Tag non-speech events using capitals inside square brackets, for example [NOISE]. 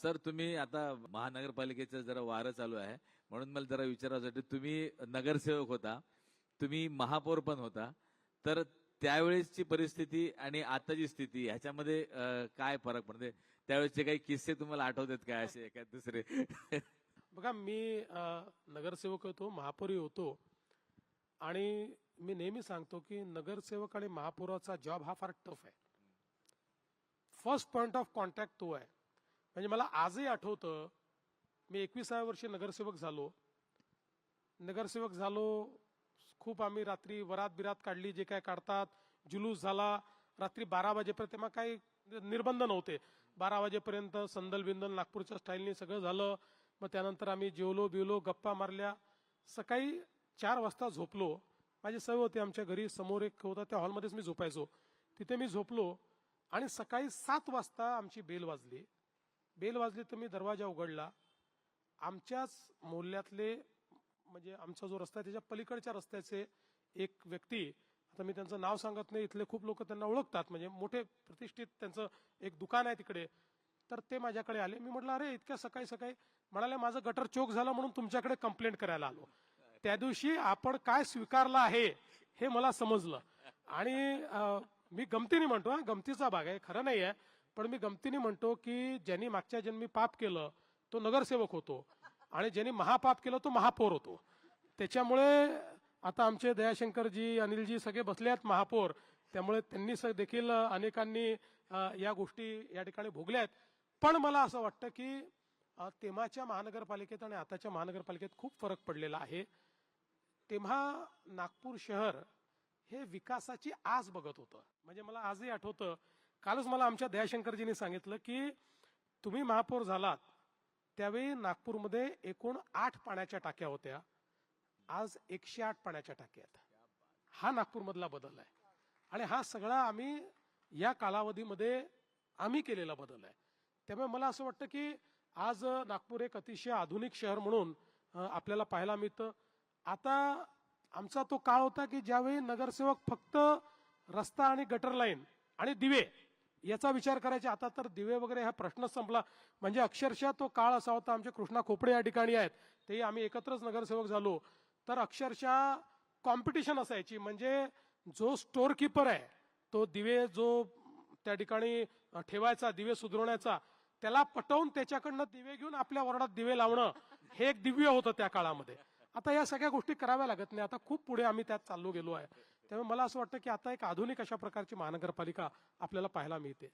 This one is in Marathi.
सर तुम्ही आता महानगरपालिकेचं जरा वारं चालू आहे. म्हणून मला जरा विचारायसाठी तुम्ही नगरसेवक होता तुम्ही महापौर पण होता तर त्यावेळेसची परिस्थिती आणि आताची स्थिती ह्याच्यामध्ये काय फरक पडते? म्हणजे त्यावेळेसचे काही किस्से तुम्हाला आठवतात काय असे काय दुसरे? [LAUGHS] बघा मी नगरसेवक होतो महापौरही होतो. आणि मी नेहमी सांगतो की नगरसेवक आणि महापौराचा जॉब हा फार टफ आहे. फर्स्ट पॉइंट ऑफ कॉन्टॅक्ट तो आहे. म्हणजे मला आजही आठवतं मी एकविसाव्या वर्षी नगरसेवक झालो. नगरसेवक झालो खूप आम्ही रात्री वरात बिरात काढली जे काय काढतात जुलूस झाला रात्री बारा वाजेपर्यंत तेव्हा काही निर्बंध नव्हते. बारा वाजेपर्यंत संदल बिंदल नागपूरच्या स्टाईलने सगळं झालं. मग त्यानंतर आम्ही जेवलो बिवलो गप्पा मारल्या. सकाळी चार वाजता झोपलो. माझी सवय होती आमच्या घरी समोर एक होता त्या हॉलमध्येच मी झोपायचो. तिथे मी झोपलो आणि सकाळी सात वाजता आमची बेल वाजली. बेल वाजली तर मी दरवाजा उघडला. आमच्याच मोहल्ल्यातले म्हणजे आमचा जो रस्ता आहे त्याच्या पलीकडच्या रस्त्याचे एक व्यक्ती आता मी त्यांचं नाव सांगत नाही इथले खूप लोक त्यांना ओळखतात म्हणजे मोठे प्रतिष्ठित त्यांचं एक दुकान आहे तिकडे. तर ते माझ्याकडे आले. मी म्हटलं अरे इतक्या सकाळी सकाळी म्हणाले माझं गटर चोक झालं म्हणून तुमच्याकडे कंप्लेंट करायला आलो. त्या दिवशी आपण काय स्वीकारलं आहे हे मला समजलं. आणि मी गमतीने म्हणतो हा गमतीचा भाग आहे खरं नाही आहे पण मी गमतीने म्हणतो की ज्यांनी मागच्या जन्मी पाप केलं तो नगरसेवक होतो. आणि ज्यांनी महापाप केलं तो महापौर होतो. त्याच्यामुळे आता आमचे दयाशंकरजी अनिलजी सगळे बसले आहेत महापौर. त्यामुळे त्यांनी देखील अनेकांनी या गोष्टी या ठिकाणी भोगल्या आहेत. पण मला असं वाटतं की तेव्हाच्या महानगरपालिकेत आणि आताच्या महानगरपालिकेत खूप फरक पडलेला आहे. तेव्हा नागपूर शहर हे विकासाची आस बघत होतं. म्हणजे मला आजही आठवतं कालच मला आमच्या दयाशंकरजींनी सांगितलं की तुम्ही महापौर झालात त्यावेळी नागपूरमध्ये एकूण आठ पाण्याच्या टाक्या होत्या. आज एकशे आठ पाण्याच्या टाक्या आहेत. हा नागपूरमधला बदल आहे. आणि हा सगळा आम्ही या कालावधीमध्ये आम्ही केलेला बदल आहे. त्यामुळे मला असं वाटतं की आज नागपूर एक अतिशय आधुनिक शहर म्हणून आपल्याला पाहायला मिळतं. आता आमचा तो काळ होता की ज्यावेळी नगरसेवक फक्त रस्ता आणि गटर लाईन आणि दिवे याचा विचार करायचे. आता तर दिवे वगैरे हा प्रश्नच संपला. म्हणजे अक्षरशः तो काळ असा होता. आमचे कृष्णा खोपडे या ठिकाणी आहेत. तेही आम्ही एकत्रच नगरसेवक झालो. तर अक्षरशः कॉम्पिटिशन असायची. म्हणजे जो स्टोर किपर आहे तो दिवे जो त्या ठिकाणी ठेवायचा दिवे सुधरवण्याचा त्याला पटवून त्याच्याकडनं दिवे घेऊन आपल्या वॉर्डात दिवे लावणं हे एक दिव्य होतं त्या काळामध्ये. आता या सगळ्या गोष्टी कराव्या लागत नाही. आता खूप पुढे आम्ही त्यात चाललो गेलो आहे. त्यामुळे मला असं वाटतं की आता एक आधुनिक अशा प्रकारची महानगरपालिका आपल्याला पाहायला मिळते.